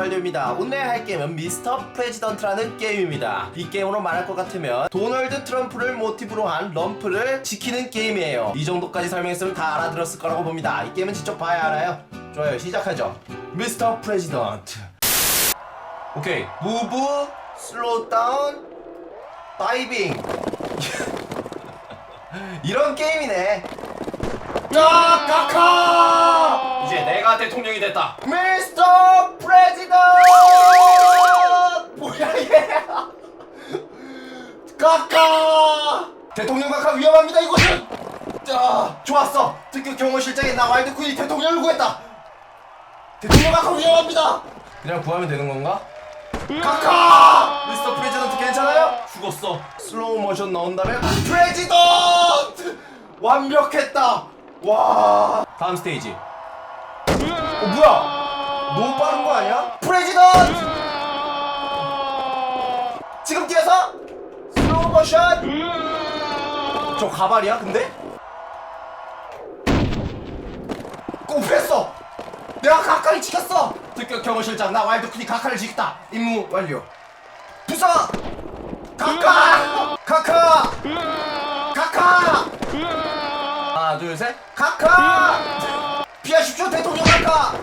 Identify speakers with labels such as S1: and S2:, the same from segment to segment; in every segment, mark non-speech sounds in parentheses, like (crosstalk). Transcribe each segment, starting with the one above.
S1: 완료입니다. 오늘 할 게임은 미스터 프레지던트라는 게임입니다. 이 게임으로 말할 것 같으면 도널드 트럼프를 모티브로 한 럼프를 지키는 게임이에요. 이 정도까지 설명했으면 다 알아들었을 거라고 봅니다. 이 게임은 직접 봐야 알아요. 좋아요, 시작하죠. 미스터 프레지던트. 오케이, 무브, 슬로우 다운, 다이빙. 이런 게임이네. 내가 대통령이 됐다. 미스터 프레지던트! 뭐야 이게? (laughs) 카카! 대통령 카카 위험합니다 이곳은. 자, 좋았어. 특급 경호실장이 나 와일드 퀸이 대통령을 구했다. 대통령 카카 위험합니다. 그냥 구하면 되는 건가? 카카! 미스터 프레지던트 괜찮아요? 죽었어. 슬로우 모션 다음에 프레지던트! 완벽했다. 와. 다음 스테이지. 어 뭐야? 너무 빠른 거 아니야? 프레지던트! 지금 뛰어서 슬로우 모션. 저 가발이야 근데? 꼼했어. 내가 가까이 지켰어. 특급 경호실장 나 와일드 퀸이 가카를 지켰다. 임무 완료. 부서. 카카. 카카. 카카. 하나 둘 셋. 카카. 피하십시오 대통령 카카.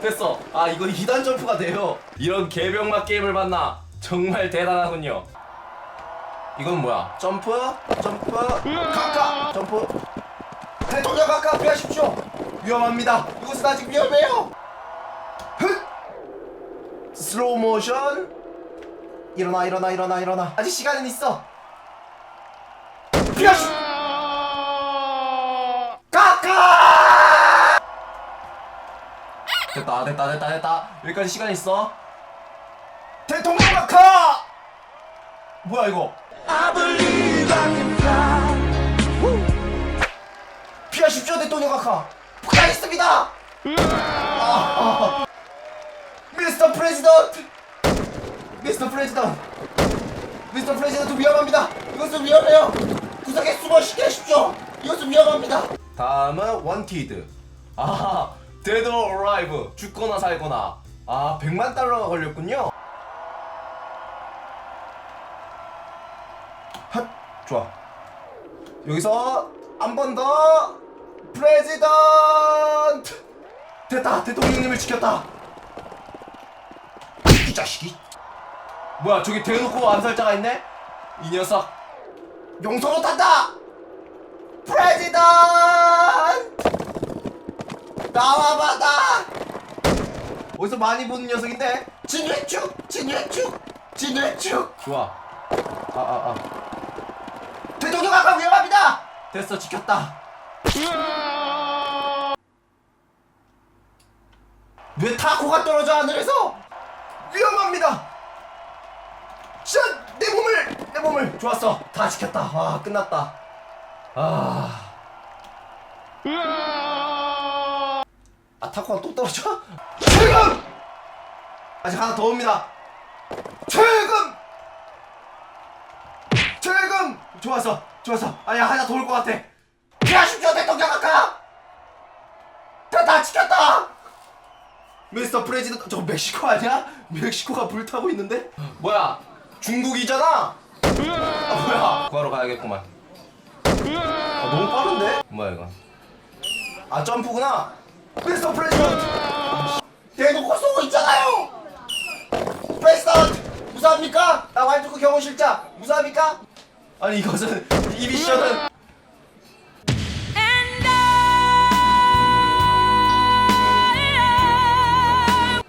S1: 됐어. 아 이거 2단 점프가 돼요. 이런 개병맛 게임을 만나 정말 대단하군요. 이건 뭐야? 점프, 점프, 카카, 점프. 대통령 카카 피하십시오. 위험합니다. 이곳은 아직 위험해요. 흑! 슬로우 모션. 일어나, 일어나, 일어나, 일어나. 아직 시간은 있어. 피하시. 카카. 됐다, 됐다, 됐다, 됐다. 여기까지 시간 있어. 대통령 카카. 뭐야 이거? 피하십시오 대통령 카카. 피하겠습니다. 아, 미스터 프레지던트. 미스터 프레지던트. 미스터 프레지던트 위험합니다. 이것은 위험해요. 구석에 숨어 쉬게 하십시오. 이것은 위험합니다. 다음은 원티드. 아, 데드 어라이브. 죽거나 살거나. 아, 100만 달러가 걸렸군요. 핫, 좋아. 여기서 한 번 더 프레지던트 됐다 대통령님을 지켰다 이 자식이 뭐야 저기 대놓고 암살자가 있네 이 녀석 용서로 탄다 프레지던트 나와봐다 어디서 많이 보는 녀석인데? 진회축 진회축 진회축! 좋아. 아 아아. 대통령 아까 위험합니다! 됐어 지켰다. 왜 타코가 떨어져 하늘에서 위험합니다. 샷내 몸을 내 몸을. 좋았어. 다 지켰다. 와 끝났다. 아. 아 타코가 또 떨어져? 지금 아직 하나 더 옵니다. 지금 지금 좋았어 좋았어. 아니야 하나 더 올 것 같아. 피하십시오 대통령 아까! 다다 지켰다! 미스터 프레지던트 저 멕시코 아니야? 멕시코가 불타고 있는데? 뭐야? 중국이잖아! 아 뭐야? 구하러 가야겠구만. 아 너무 빠른데? 뭐야 이거? 아 점프구나 미스터 프레지던트 대놓고 쏘고 있잖아요 프레지던트 무사합니까? 나 완두쿠 경호실장 무사합니까? 아니 이것은 이 미션은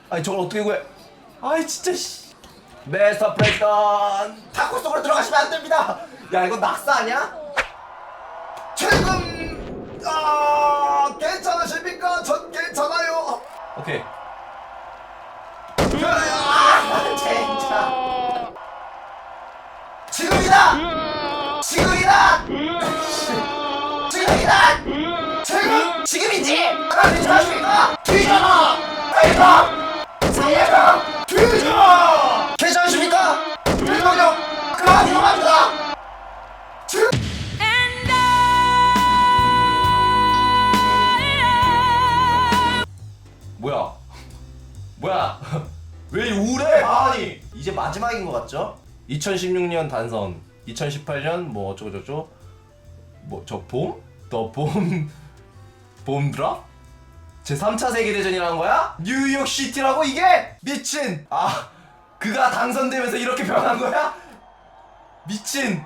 S1: 아니 저걸 어떻게 구해 아이 진짜 씨 메스터 프레지던 타코 속으로 들어가시면 안 됩니다 야 이거 낙사 아니야? 최근 아 괜찮 으십니까? 전 괜찮아요 오케이 아 진짜 지금이다 지금이다 지금이다 지금 지금이지 아 괜찮으십니까? 뒤져라 빨리 살려줘! 뒤져! 괜 마지막인 것 같죠? 2016년 단선, 2018년 뭐 어쩌고저쩌고 뭐저 봄? 더 봄? (laughs) 봄 드랍? 제 3차 세계대전이라는 거야? 뉴욕 시티라고 이게? 미친! 아 그가 당선되면서 이렇게 변한 거야? 미친!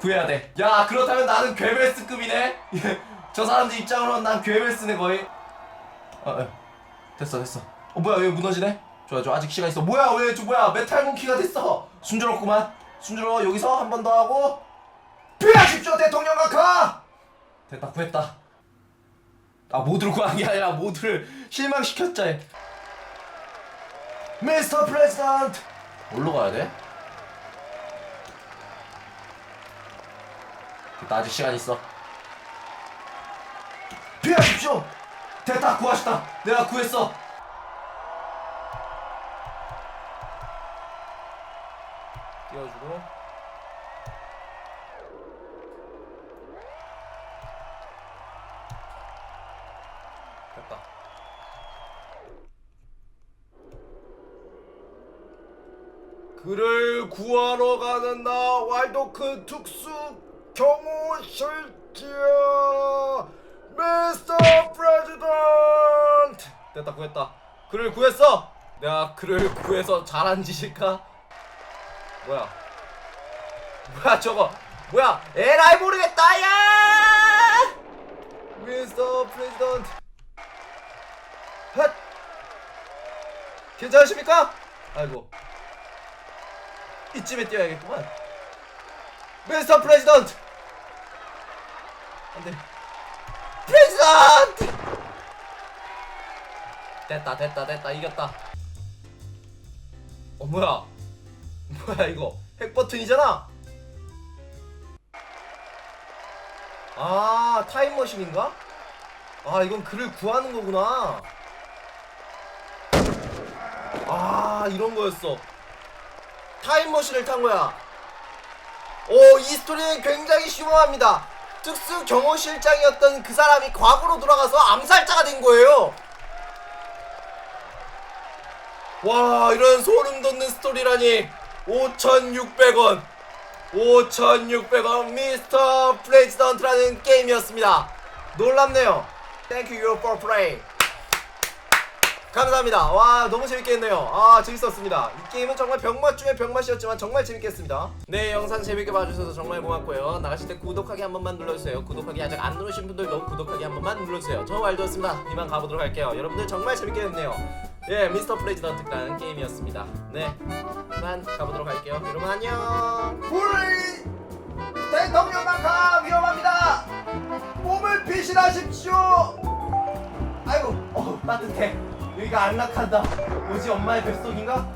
S1: 구해야 돼. 야 그렇다면 나는 괴벨스급이네. (laughs) 저 사람들 입장으로는 난 괴벨스네 거의. 어, 어. 됐어 됐어. 어 뭐야 왜 무너지네? 좋아 좋아 아직 시간 있어. 뭐야 왜저 뭐야 메탈 몽키가 됐어. 순조롭구만. 순조로워 여기서 한 번 더 하고 피하십시오 대통령 각하. 됐다 구했다. 아 모두를 구한 게 아니라 모두를 실망시켰자. 미스터 프레지던트. 뭘로 가야 돼? 나 아직 시간 있어. 피하십시오. 됐다 구하셨다. 내가 구했어. 됐다. 그를 구하러 가는 나 왈도크 특수 경호 실지야 미스터 프레지던트! 됐다 구했다. 그를 구했어! 내가 그를 구해서 잘한 짓일까? 뭐야? 뭐야 저거? 뭐야? 에라이 모르겠다 야! 미스터 프레지던트 핫 괜찮으십니까 아이고 이쯤에 뛰어야겠구만. 미스터 프레지던트! 안 돼. 프레지던트! 됐다, 됐다, 됐다. 이겼다. 어, 뭐야? 뭐야, 이거? 핵 버튼이잖아? 아, 타임머신인가? 아, 이건 그를 구하는 거구나. 아, 이런 거였어. 타임머신을 탄 거야. 오, 이 스토리는 굉장히 심오합니다. 특수 경호실장이었던 그 사람이 과거로 돌아가서 암살자가 된 거예요. 와, 이런 소름 돋는 스토리라니. 5,600원. 5,600원 미스터 프레지던트라는 게임이었습니다. 놀랍네요. Thank you for play. 감사합니다. 와 너무 재밌게 했네요. 아 재밌었습니다. 이 게임은 정말 병맛 중에 병맛이었지만 정말 재밌게 했습니다. 네 영상 재밌게 봐주셔서 정말 고맙고요. 나가실 때 구독하기 한 번만 눌러주세요. 구독하기 아직 안 누르신 분들도 구독하기 한 번만 눌러주세요. 저 왈도였습니다. 이만 가보도록 할게요. 여러분들 정말 재밌게 했네요. 예 미스터 프레지던트 라는 게임이었습니다. 네 이만 가보도록 할게요. 여러분 안녕.
S2: 우리 대통령 낙하 위험합니다. 몸을 피신하십시오.
S1: 아이고 어 따뜻해. 여기가 안락한다. 뭐지 엄마의 뱃속인가?